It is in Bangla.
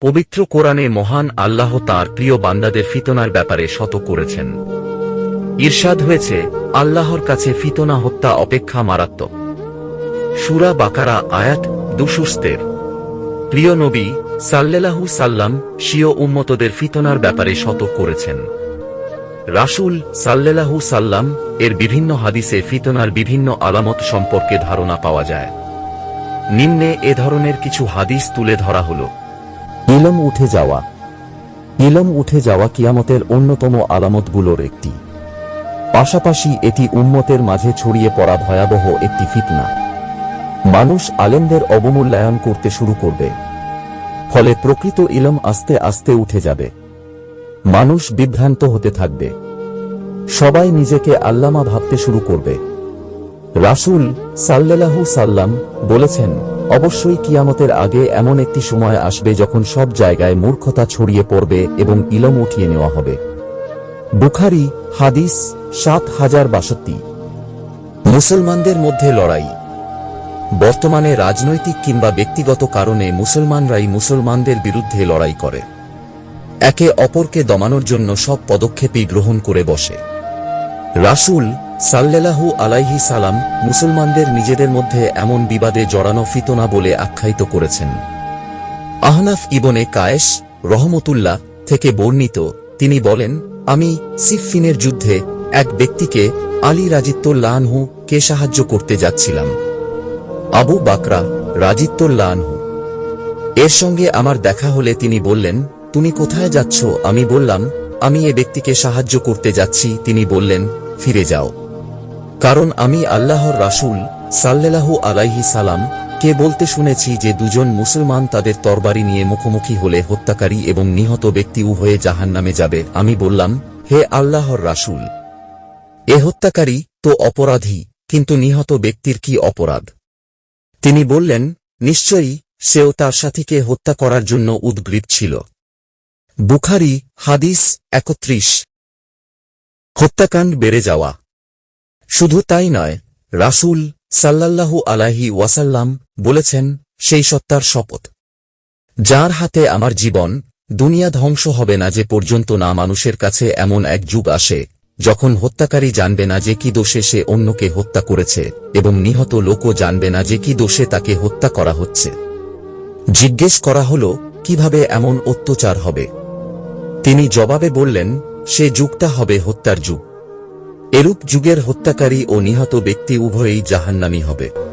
পবিত্র কোরআনে মহান আল্লাহ তার প্রিয় বান্দাদের ফিতনার ব্যাপারে শত করেছেন। ঈর্ষাদ হয়েছে, আল্লাহর কাছে ফিতনা, হত্যা, অপেক্ষা মারাত্মক। সুরা বাকারা, আয়াত দুশুস্তের প্রিয় নবী সাল্লেলাহু সাল্লাম স্বীয় উম্মতদের ফিতনার ব্যাপারে শত করেছেন। রাসূল সাল্লেলাহু সাল্লাম, এর বিভিন্ন হাদিসে ফিতনার বিভিন্ন আলামত সম্পর্কে ধারণা পাওয়া যায়। নিম্নে এ ধরনের কিছু হাদিস তুলে ধরা হল। ইলম উঠে যাওয়া। ইলম উঠে যাওয়া কিয়ামতের অন্যতম আলামতগুলোর একটি। পাশাপাশি এটি উম্মতের মাঝে ছড়িয়ে পড়া ভয়াবহ একটি ফিতনা। মানুষ আলেমদের অবমূল্যায়ন করতে শুরু করবে। ফলে প্রকৃত ইলম আস্তে আস্তে উঠে যাবে। মানুষ বিভ্রান্ত হতে থাকবে। সবাই নিজেকে আল্লামা ভাবতে শুরু করবে। রাসূল সাল্লাল্লাহু সাল্লাম বলেছেন অবশ্যই কিয়ামতের আগে এমন একটি সময় আসবে যখন সব জায়গায় মূর্খতা ছড়িয়ে পড়বে এবং ইলম উঠিয়ে নেওয়া হবে। বুখারি, হাদিস, সাত হাজার বাষট্টি। মুসলমানদের মধ্যে লড়াই। বর্তমানে রাজনৈতিক কিংবা ব্যক্তিগত কারণে মুসলমানরাই মুসলমানদের বিরুদ্ধে লড়াই করে। একে অপরকে দমানোর জন্য সব পদক্ষেপই গ্রহণ করে বসে। রাসূল সাল্লেলাহু আলাইহি সালাম মুসলমানদের নিজেদের মধ্যে এমন বিবাদে জড়ানো ফিতনা বলে আখ্যায়িত করেছেন। আহনাফ ইবনে কায়েস রহমতুল্লাহ থেকে বর্ণিত তিনি বলেন, আমি সিফফিনের যুদ্ধে এক ব্যক্তিকে আলী রাজিত্তুল্লাহু কে সাহায্য করতে যাচ্ছিলাম। আবু বাকরা রাজিত্তুল্লাহু এর সঙ্গে আমার দেখা হলে তিনি বললেন, তুমি কোথায় যাচ্ছ? আমি বললাম, আমি এ ব্যক্তিকে সাহায্য করতে যাচ্ছি। তিনি বললেন, ফিরে যাও। কারণ আমি আল্লাহর রাসুল সাল্লেলাহু আলাইহি সালাম কে বলতে শুনেছি যে দুজন মুসলমান তাদের তরবারি নিয়ে মুখোমুখি হলে হত্যাকারী এবং নিহত ব্যক্তি উভয়ে জাহান্নামে যাবে। আমি বললাম, হে আল্লাহর রাসূল, এ হত্যাকারী তো অপরাধী, কিন্তু নিহত ব্যক্তির কি অপরাধ? তিনি বললেন, নিশ্চয়ই সেও তার সাথীকে হত্যা করার জন্য উদ্গ্রীব ছিল। বুখারি, হাদিস একত্রিশ। হত্যাকাণ্ড বেড়ে যাওয়া। শুধু তাই নয়, রাসূল সাল্লাল্লাহু আলাহি ওয়াসাল্লাম বলেছেন, সেই সত্তার শপথ। যার হাতে আমার জীবন, দুনিয়া ধ্বংস হবে না যে পর্যন্ত না মানুষের কাছে এমন এক যুগ আসে, যখন হত্যাকারী জানবে না যে কি দোষে সে অন্যকে হত্যা করেছে, এবং নিহত লোকও জানবে না যে কি দোষে তাকে হত্যা করা হচ্ছে। জিজ্ঞেস করা হল, কীভাবে এমন অত্যাচার হবে? তিনি জবাবে বললেন, সে যুগটা হবে হত্যার যুগ। এরূপ যুগের হত্যাকারী ও নিহত ব্যক্তি উভয়েই জাহান্নামী হবে।